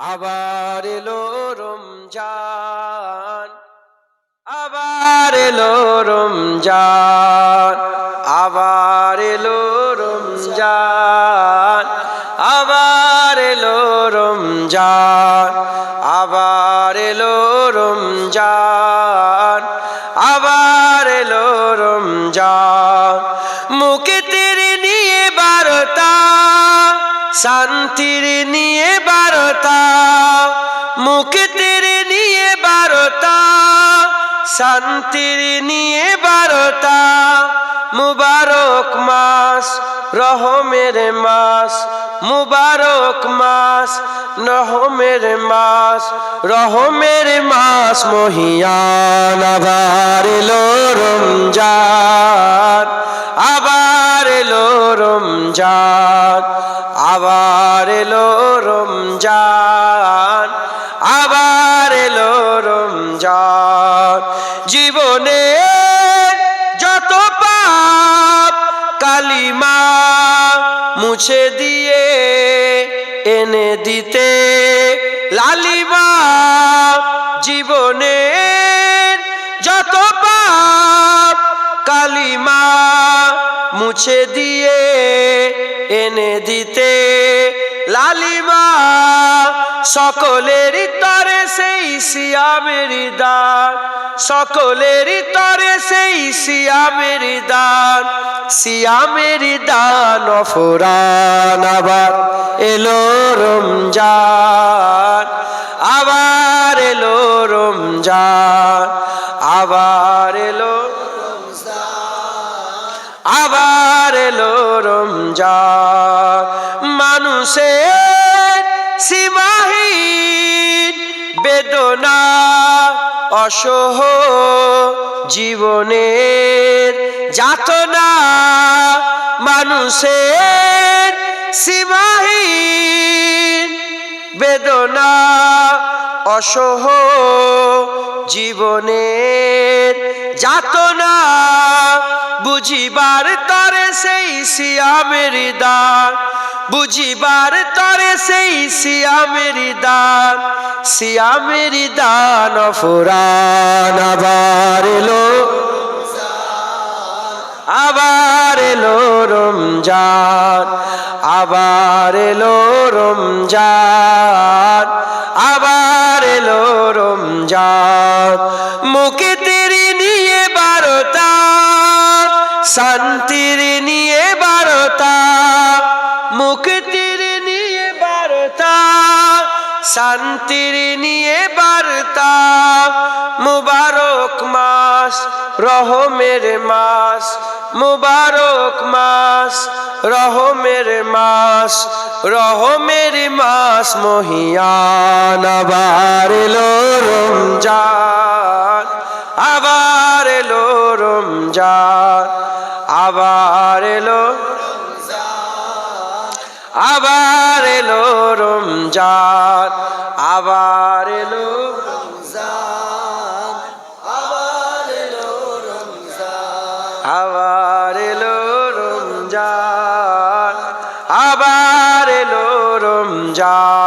আবার এলো রমজান, আবার এলো রমজান, আবার এলো রমজান, আবার এলো রমজান, আবার এলো রমজান, আবার এলো রমজান। বারতা শান্তির নিয়ে বারতা মুখে তেরে নিয়ে বারতা, শান্তির নিয়ে বারতা, মুবারক মাস, রহমের মাস, মুবারক মাস, রহমের মাস রহমের মাস, মহিয়ান আবার এলো রমজান। কালিমা মুছে দিয়ে এনে দিতে। লালিমা জীবনের যত পাপ কালিমা মুছে দিয়ে এনে দিতে। সকলের তরে সেই সিয়ামের দান, সকলের তরে সেই সিয়ামের দান সিয়ামের দান অফুরান আবার এলো রমজান, আবার এলো রমজান, আবার এলো আবার এলো রমজান। মানুষের বেদনা অসহ জীবনের যাতনা মানুষের সীমাহীন বেদনা অসহ জীবনের যাতনা বুঝিবার তরে সেই সিয়ামের দান বুঝিবার তরে সেই সিয়ামের দান সিয়ামের দান ফুরান আবার এলো। আবার এলো রমজান, আবার এলো রমজান, আবার এলো রমজান। মুখে তেরি নিয়ে বারতা শান্তির শান্তির নিয়ে বার্তা। মুবারক মাস, রহমের মাস, মুবারক মাস, রহমের মাস রহমের মাস, মহিয়ান আবার এলো রমজান, আবার এলো রমজান, আবার এলো আবার আবার এলো রমজান আবার এলো রমজান। আবার এলো রমজান আবার এলো রমজান।